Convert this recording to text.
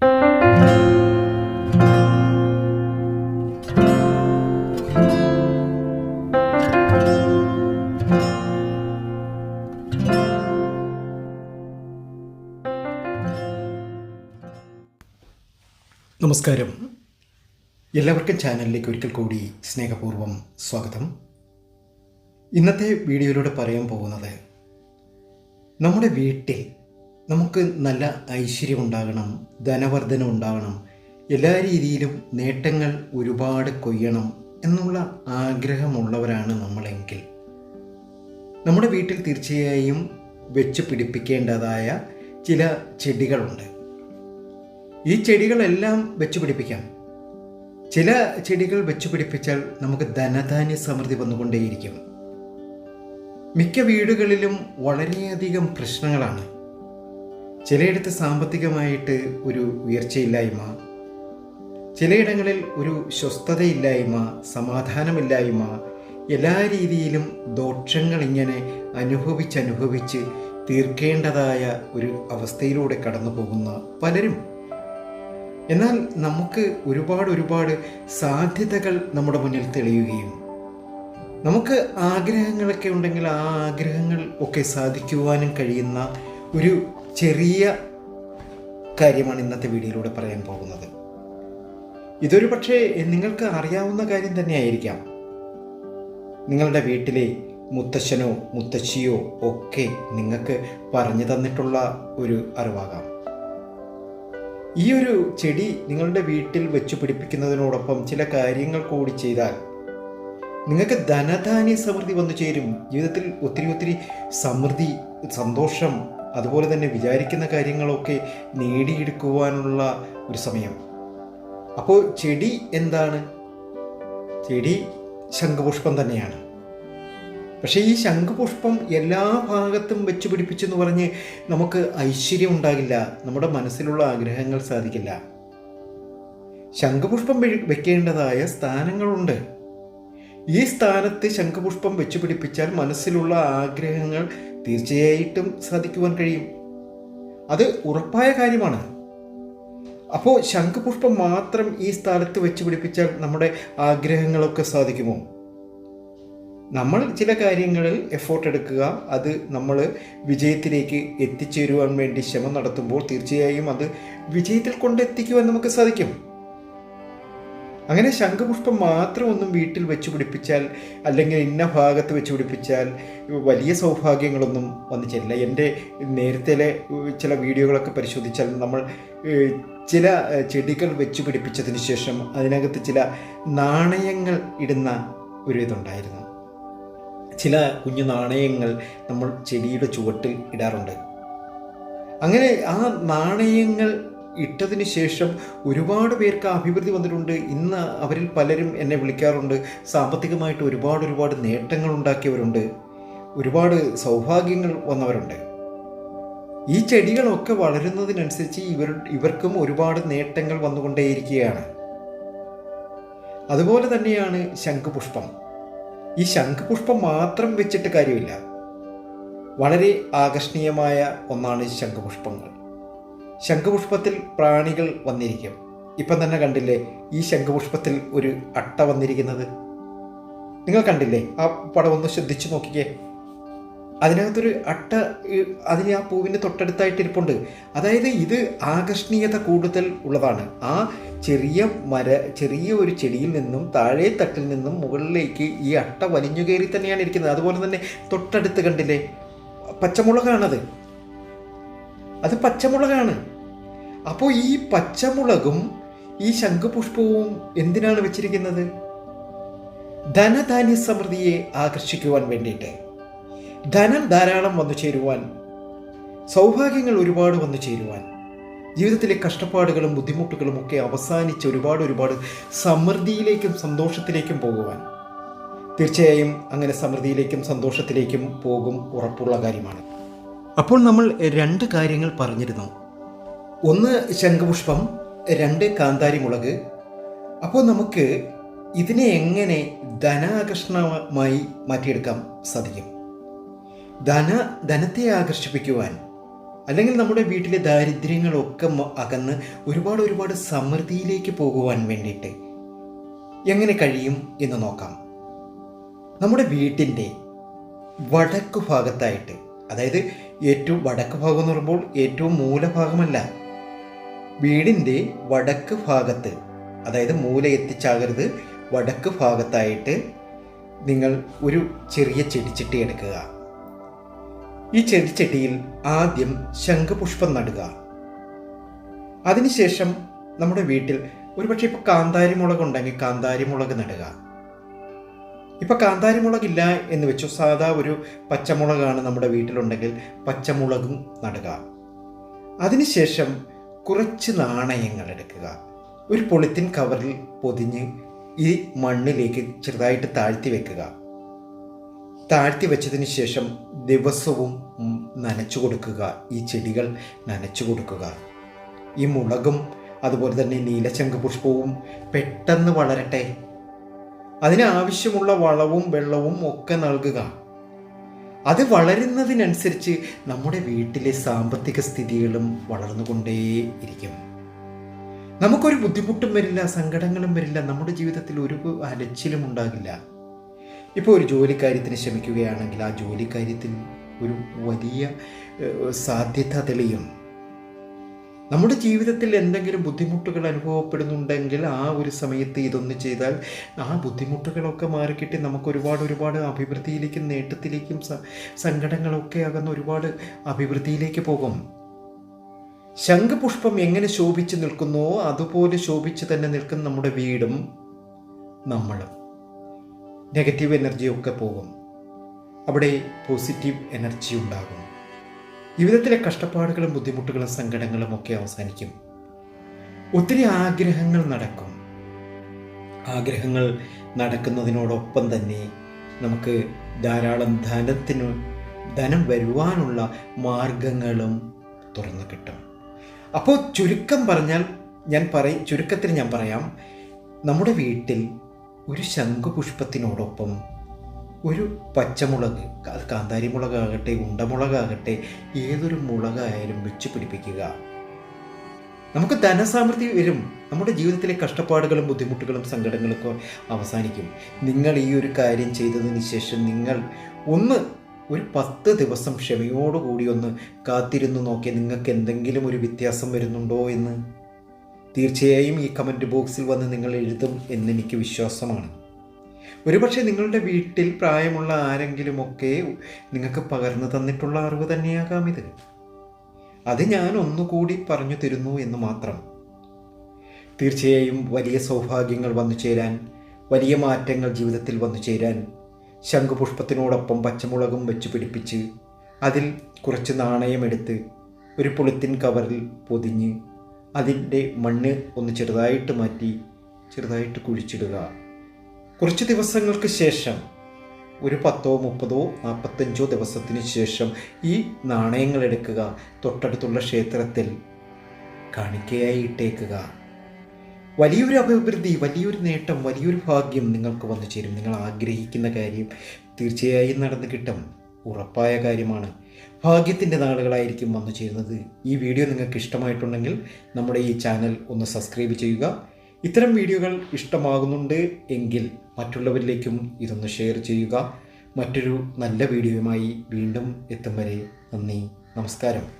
നമസ്കാരം. എല്ലാവർക്കും ചാനലിലേക്ക് ഒരിക്കൽ കൂടി സ്നേഹപൂർവം സ്വാഗതം. ഇന്നത്തെ വീഡിയോയിലൂടെ പറയാൻ പോകുന്നത് നമ്മുടെ വീട്ടിൽ നമുക്ക് നല്ല ഐശ്വര്യം ഉണ്ടാകണം ധനവർദ്ധനം ഉണ്ടാകണം എല്ലാ രീതിയിലും നേട്ടങ്ങൾ ഒരുപാട് കൊയ്യണം എന്നുള്ള ആഗ്രഹമുള്ളവരാണ് നമ്മളെങ്കിൽ. നമ്മുടെ വീട്ടിൽ തീർച്ചയായും വെച്ച് പിടിപ്പിക്കേണ്ടതായ ചില ചെടികളുണ്ട്. ഈ ചെടികളെല്ലാം വെച്ച് പിടിപ്പിക്കാം. ചില ചെടികൾ വെച്ച് പിടിപ്പിച്ചാൽ നമുക്ക് ധനധാന്യ സമൃദ്ധി വന്നുകൊണ്ടേയിരിക്കും. മിക്ക വീടുകളിലും വളരെയധികം പ്രശ്നങ്ങളാണ്. ചിലയിടത്ത് സാമ്പത്തികമായിട്ട് ഒരു ഉയർച്ചയില്ലായ്മ ചിലയിടങ്ങളിൽ ഒരു സ്വസ്ഥതയില്ലായ്മ സമാധാനമില്ലായ്മ എല്ലാ രീതിയിലും ദോഷങ്ങൾ ഇങ്ങനെ അനുഭവിച്ചനുഭവിച്ച് തീർക്കേണ്ടതായ ഒരു അവസ്ഥയിലൂടെ കടന്നു പോകുന്ന പലരും. എന്നാൽ നമുക്ക് ഒരുപാട് ഒരുപാട് സാധ്യതകൾ നമ്മുടെ മുന്നിൽ തെളിയുകയും നമുക്ക് ആഗ്രഹങ്ങളൊക്കെ ഉണ്ടെങ്കിൽ ആ ആഗ്രഹങ്ങൾ ഒക്കെ സാധിക്കുവാനും കഴിയുന്ന ഒരു ചെറിയ കാര്യമാണ് ഇന്നത്തെ വീഡിയോയിലൂടെ പറയാൻ പോകുന്നത്. ഇതൊരു പക്ഷേ നിങ്ങൾക്ക് അറിയാവുന്ന കാര്യം തന്നെയായിരിക്കാം. നിങ്ങളുടെ വീട്ടിലെ മുത്തശ്ശനോ മുത്തശ്ശിയോ ഒക്കെ നിങ്ങൾക്ക് പറഞ്ഞു തന്നിട്ടുള്ള ഒരു അറിവാകാം. ഈ ഒരു ചെടി നിങ്ങളുടെ വീട്ടിൽ വെച്ച് പിടിപ്പിക്കുന്നതിനോടൊപ്പം ചില കാര്യങ്ങൾ കൂടി ചെയ്താൽ നിങ്ങൾക്ക് ധനധാന്യ സമൃദ്ധി വന്നു ചേരും. ജീവിതത്തിൽ ഒത്തിരി ഒത്തിരി സമൃദ്ധി സന്തോഷം അതുപോലെ തന്നെ വിചാരിക്കുന്ന കാര്യങ്ങളൊക്കെ നേടിയെടുക്കുവാനുള്ള ഒരു സമയം. അപ്പോൾ ചെടി എന്താണ്? ചെടി ശംഖുപുഷ്പം തന്നെയാണ്. പക്ഷേ ഈ ശംഖുപുഷ്പം എല്ലാ ഭാഗത്തും വെച്ച് പിടിപ്പിച്ചെന്ന് പറഞ്ഞ് നമുക്ക് ഐശ്വര്യം ഉണ്ടാകില്ല. നമ്മുടെ മനസ്സിലുള്ള ആഗ്രഹങ്ങൾ സാധിക്കില്ല. ശംഖുപുഷ്പം വെക്കേണ്ടതായ സ്ഥാനങ്ങളുണ്ട്. ഈ സ്ഥാനത്ത് ശംഖുപുഷ്പം വെച്ചു പിടിപ്പിച്ചാൽ മനസ്സിലുള്ള ആഗ്രഹങ്ങൾ തീർച്ചയായിട്ടും സാധിക്കുവാൻ കഴിയും. അത് ഉറപ്പായ കാര്യമാണ്. അപ്പോൾ ശംഖുപുഷ്പം മാത്രം ഈ സ്ഥാനത്ത് വെച്ച് പിടിപ്പിച്ചാൽ നമ്മുടെ ആഗ്രഹങ്ങളൊക്കെ സാധിക്കുമോ? നമ്മൾ ചില കാര്യങ്ങളിൽ എഫോർട്ട് എടുക്കുക. അത് നമ്മൾ വിജയത്തിലേക്ക് എത്തിച്ചേരുവാൻ വേണ്ടി ശ്രമം നടത്തുമ്പോൾ തീർച്ചയായും അത് വിജയത്തിൽ കൊണ്ടെത്തിക്കുവാൻ നമുക്ക് സാധിക്കും. അങ്ങനെ ശംഖുപുഷ്പം മാത്രം ഒന്നും വീട്ടിൽ വെച്ച് പിടിപ്പിച്ചാൽ അല്ലെങ്കിൽ ഇന്ന ഭാഗത്ത് വെച്ച് പിടിപ്പിച്ചാൽ വലിയ സൗഭാഗ്യങ്ങളൊന്നും വന്നു ചേരില്ല എന്റെ നേരത്തെ ചില വീഡിയോകളൊക്കെ പരിശോധിച്ചാൽ നമ്മൾ ചില ചെടികൾ വെച്ച് പിടിപ്പിച്ചതിന് ശേഷം അതിനകത്ത് ചില നാണയങ്ങൾ ഇടുന്ന ഒരു ഇതുണ്ടായിരുന്നു. ചില കുഞ്ഞു നാണയങ്ങൾ നമ്മൾ ചെടിയുടെ ചുവട്ടിൽ ഇടാറുണ്ട്. അങ്ങനെ ആ നാണയങ്ങൾ ഇട്ടതിന് ശേഷം ഒരുപാട് പേർക്ക് അഭിവൃദ്ധി വന്നിട്ടുണ്ട്. ഇന്ന് അവരിൽ പലരും എന്നെ വിളിക്കാറുണ്ട്. സാമ്പത്തികമായിട്ട് ഒരുപാട് ഒരുപാട് നേട്ടങ്ങൾ ഉണ്ടാക്കിയവരുണ്ട്. ഒരുപാട് സൗഭാഗ്യങ്ങൾ വന്നവരുണ്ട്. ഈ ചെടികളൊക്കെ വളരുന്നതിനനുസരിച്ച് ഇവർ ഇവർക്കും ഒരുപാട് നേട്ടങ്ങൾ വന്നുകൊണ്ടേയിരിക്കുകയാണ്. അതുപോലെ തന്നെയാണ് ശംഖുപുഷ്പം. ഈ ശംഖുപുഷ്പം മാത്രം വെച്ചിട്ട് കാര്യമില്ല. വളരെ ആകർഷണീയമായ ഒന്നാണ് ശംഖുപുഷ്പങ്ങൾ. ശംഖുപുഷ്പത്തിൽ പ്രാണികൾ വന്നിരിക്കും. ഇപ്പം തന്നെ കണ്ടില്ലേ ഈ ശംഖുപുഷ്പത്തിൽ ഒരു അട്ട വന്നിരിക്കുന്നത്? നിങ്ങൾ കണ്ടില്ലേ ആ പടം ഒന്ന് ശ്രദ്ധിച്ചു നോക്കിക്കേ. അതിനകത്തൊരു അട്ട അതിന് ആ പൂവിന്റെ തൊട്ടടുത്തായിട്ട് ഇരിപ്പുണ്ട്. അതായത് ഇത് ആകർഷണീയത കൂടുതൽ ഉള്ളതാണ്. ആ ചെറിയ മര ചെറിയ ഒരു ചെടിയിൽ നിന്നും താഴെ തട്ടിൽ നിന്നും മുകളിലേക്ക് ഈ അട്ട വലിഞ്ഞു കയറി തന്നെയാണ് ഇരിക്കുന്നത്. അതുപോലെ തന്നെ തൊട്ടടുത്ത് കണ്ടില്ലേ? പച്ചമുളകാണത്. അത് പച്ചമുളകാണ്. അപ്പോൾ ഈ പച്ചമുളകും ഈ ശംഖുപുഷ്പവും എന്തിനാണ് വെച്ചിരിക്കുന്നത്? ധനധാന്യ സമൃദ്ധിയെ ആകർഷിക്കുവാൻ വേണ്ടിയിട്ട്. ധനം ധാരാളം വന്നു ചേരുവാൻ സൗഭാഗ്യങ്ങൾ ഒരുപാട് വന്നു ചേരുവാൻ ജീവിതത്തിലെ കഷ്ടപ്പാടുകളും ബുദ്ധിമുട്ടുകളും ഒക്കെ അവസാനിച്ച് ഒരുപാട് ഒരുപാട് സമൃദ്ധിയിലേക്കും സന്തോഷത്തിലേക്കും പോകുവാൻ. തീർച്ചയായും അങ്ങനെ സമൃദ്ധിയിലേക്കും സന്തോഷത്തിലേക്കും പോകും ഉറപ്പുള്ള കാര്യമാണ്. അപ്പോൾ നമ്മൾ രണ്ട് കാര്യങ്ങൾ പറഞ്ഞിരുന്നു. ഒന്ന് ശംഖപുഷ്പം രണ്ട് കാന്താരിമുളക്. അപ്പോൾ നമുക്ക് ഇതിനെ എങ്ങനെ ധനാകർഷണമായി മാറ്റിയെടുക്കാൻ സാധിക്കും. ധന ധനത്തെ ആകർഷിപ്പിക്കുവാൻ അല്ലെങ്കിൽ നമ്മുടെ വീട്ടിലെ ദാരിദ്ര്യങ്ങളൊക്കെ അകന്ന് ഒരുപാട് ഒരുപാട് സമൃദ്ധിയിലേക്ക് പോകുവാൻ വേണ്ടിയിട്ട് എങ്ങനെ കഴിയും എന്ന് നോക്കാം. നമ്മുടെ വീട്ടിന്റെ വടക്കു ഭാഗത്തായിട്ട് അതായത് ഏറ്റവും വടക്ക് ഭാഗം എന്ന് പറയുമ്പോൾ ഏറ്റവും മൂലഭാഗമല്ല. വീടിന്റെ വടക്ക് ഭാഗത്ത് അതായത് മൂല എത്തിച്ചാകരുത് വടക്ക് ഭാഗത്തായിട്ട് നിങ്ങൾ ഒരു ചെറിയ ചെടിച്ചട്ടി എടുക്കുക. ഈ ചെടിച്ചട്ടിയിൽ ആദ്യം ശംഖുപുഷ്പം നടുക. അതിനുശേഷം നമ്മുടെ വീട്ടിൽ ഒരുപക്ഷെ ഇപ്പോൾ കാന്താരി മുളക് ഉണ്ടെങ്കിൽ കാന്താരി മുളക് നടുക. ഇപ്പൊ കാന്താരി മുളകില്ല എന്ന് വെച്ചു. സാധാ ഒരു പച്ചമുളകാണ് നമ്മുടെ വീട്ടിലുണ്ടെങ്കിൽ പച്ചമുളകും നടുക. അതിനുശേഷം കുറച്ച് നാണയങ്ങൾ എടുക്കുക. ഒരു പൊളിത്തിൻ കവറിൽ പൊതിഞ്ഞ് ഈ മണ്ണിലേക്ക് ചെറുതായിട്ട് താഴ്ത്തി വെക്കുക. താഴ്ത്തി വെച്ചതിന് ശേഷം ദിവസവും നനച്ചു കൊടുക്കുക. ഈ ചെടികൾ നനച്ചു കൊടുക്കുക. ഈ മുളകും അതുപോലെ തന്നെ നീലശംഖ പുഷ്പവും പെട്ടെന്ന് വളരട്ടെ അതിനാവശ്യമുള്ള വളവും വെള്ളവും ഒക്കെ നൽകുക. അത് വളരുന്നതിനനുസരിച്ച് നമ്മുടെ വീട്ടിലെ സാമ്പത്തിക സ്ഥിതികളും വളർന്നുകൊണ്ടേയിരിക്കും നമുക്കൊരു ബുദ്ധിമുട്ടും വരില്ല സങ്കടങ്ങളും വരില്ല നമ്മുടെ ജീവിതത്തിൽ ഒരു അലച്ചിലും ഉണ്ടാകില്ല. ഇപ്പോൾ ഒരു ജോലിക്കാര്യത്തിന് ശ്രമിക്കുകയാണെങ്കിൽ ആ ജോലിക്കാര്യത്തിൽ ഒരു വലിയ സാധ്യത തെളിയും. നമ്മുടെ ജീവിതത്തിൽ എന്തെങ്കിലും ബുദ്ധിമുട്ടുകൾ അനുഭവപ്പെടുന്നുണ്ടെങ്കിൽ ആ ഒരു സമയത്ത് ഇതൊന്ന് ചെയ്താൽ ആ ബുദ്ധിമുട്ടുകളൊക്കെ മാറിക്കിട്ടി നമുക്ക് ഒരുപാട് ഒരുപാട് അഭിവൃദ്ധിയിലേക്കും നേട്ടത്തിലേക്കും സങ്കടങ്ങളൊക്കെ അകന്ന് ഒരുപാട് അഭിവൃദ്ധിയിലേക്ക് പോകും. ശംഖുപുഷ്പം എങ്ങനെ ശോഭിച്ച് നിൽക്കുന്നോ അതുപോലെ ശോഭിച്ച് തന്നെ നിൽക്കുന്ന നമ്മുടെ വീടും നമ്മളും. നെഗറ്റീവ് എനർജിയൊക്കെ പോകും. അവിടെ പോസിറ്റീവ് എനർജി ഉണ്ടാകും. ജീവിതത്തിലെ കഷ്ടപ്പാടുകളും ബുദ്ധിമുട്ടുകളും സങ്കടങ്ങളും ഒക്കെ അവസാനിക്കും. ഒത്തിരി ആഗ്രഹങ്ങൾ നടക്കും. ആഗ്രഹങ്ങൾ നടക്കുന്നതിനോടൊപ്പം തന്നെ നമുക്ക് ധാരാളം ധനത്തിന് ധനം വരുവാനുള്ള മാർഗങ്ങളും തുറന്നു കിട്ടും. അപ്പോൾ ചുരുക്കം പറഞ്ഞാൽ ഞാൻ പറയും ചുരുക്കത്തിൽ ഞാൻ പറയാം. നമ്മുടെ വീട്ടിൽ ഒരു ശംഖുപുഷ്പത്തിനോടൊപ്പം ഒരു പച്ചമുളക് അത് കാന്താരി മുളകാകട്ടെ ഉണ്ടമുളകാകട്ടെ ഏതൊരു മുളകായാലും വെച്ച് പിടിപ്പിക്കുക. നമുക്ക് ധനസാമൃദ്ധി വരും. നമ്മുടെ ജീവിതത്തിലെ കഷ്ടപ്പാടുകളും ബുദ്ധിമുട്ടുകളും സങ്കടങ്ങളൊക്കെ അവസാനിക്കും. നിങ്ങൾ ഈ ഒരു കാര്യം ചെയ്തതിന് ശേഷം നിങ്ങൾ ഒന്ന് ഒരു പത്ത് ദിവസം ക്ഷമയോടുകൂടി ഒന്ന് കാത്തിരുന്നു നോക്കിയാൽ നിങ്ങൾക്ക് എന്തെങ്കിലും ഒരു വ്യത്യാസം വരുന്നുണ്ടോ എന്ന് തീർച്ചയായും ഈ കമന്റ് ബോക്സിൽ വന്ന് നിങ്ങൾ എഴുതും എന്നെനിക്ക് വിശ്വാസമാണ്. ഒരുപക്ഷെ നിങ്ങളുടെ വീട്ടിൽ പ്രായമുള്ള ആരെങ്കിലുമൊക്കെ നിങ്ങൾക്ക് പകർന്നു തന്നിട്ടുള്ള അറിവ് തന്നെയാകാം ഇത്. അത് ഞാൻ ഒന്നുകൂടി പറഞ്ഞു തരുന്നു എന്ന് മാത്രം. തീർച്ചയായും വലിയ സൗഭാഗ്യങ്ങൾ വന്നു ചേരാൻ വലിയ മാറ്റങ്ങൾ ജീവിതത്തിൽ വന്നു ചേരാൻ ശംഖുപുഷ്പത്തിനോടൊപ്പം പച്ചമുളകും വെച്ച് പിടിപ്പിച്ച് അതിൽ കുറച്ച് നാണയമെടുത്ത് ഒരു പൊളിത്തിൻ കവറിൽ പൊതിഞ്ഞ് അതിന്റെ മണ്ണ് ഒന്ന് ചെറുതായിട്ട് മാറ്റി ചെറുതായിട്ട് കുഴിച്ചിടുക. കുറച്ച് ദിവസങ്ങൾക്ക് ശേഷം ഒരു പത്തോ മുപ്പതോ നാൽപ്പത്തഞ്ചോ ദിവസത്തിന് ശേഷം ഈ നാണയങ്ങൾ എടുക്കുക തൊട്ടടുത്തുള്ള ക്ഷേത്രത്തിൽ കാണിക്കയായി ഇട്ടേക്കുക വലിയൊരു അഭിവൃദ്ധി വലിയൊരു നേട്ടം വലിയൊരു ഭാഗ്യം നിങ്ങൾക്ക് വന്നു ചേരും. നിങ്ങൾ ആഗ്രഹിക്കുന്ന കാര്യം തീർച്ചയായും നടന്നു കിട്ടും. ഉറപ്പായ കാര്യമാണ്. ഭാഗ്യത്തിന്റെ നാളുകളായിരിക്കും വന്നു ചേരുന്നത്. ഈ വീഡിയോ നിങ്ങൾക്ക് ഇഷ്ടമായിട്ടുണ്ടെങ്കിൽ നമ്മുടെ ഈ ചാനൽ ഒന്ന് സബ്സ്ക്രൈബ് ചെയ്യുക. ഇത്തരം വീഡിയോകൾ ഇഷ്ടമാകുന്നുണ്ട് എങ്കിൽ മറ്റുള്ളവരിലേക്കും ഇതൊന്ന് ഷെയർ ചെയ്യുക. മറ്റൊരു നല്ല വീഡിയോയുമായി വീണ്ടും എത്തും വരെ. നന്ദി. നമസ്കാരം.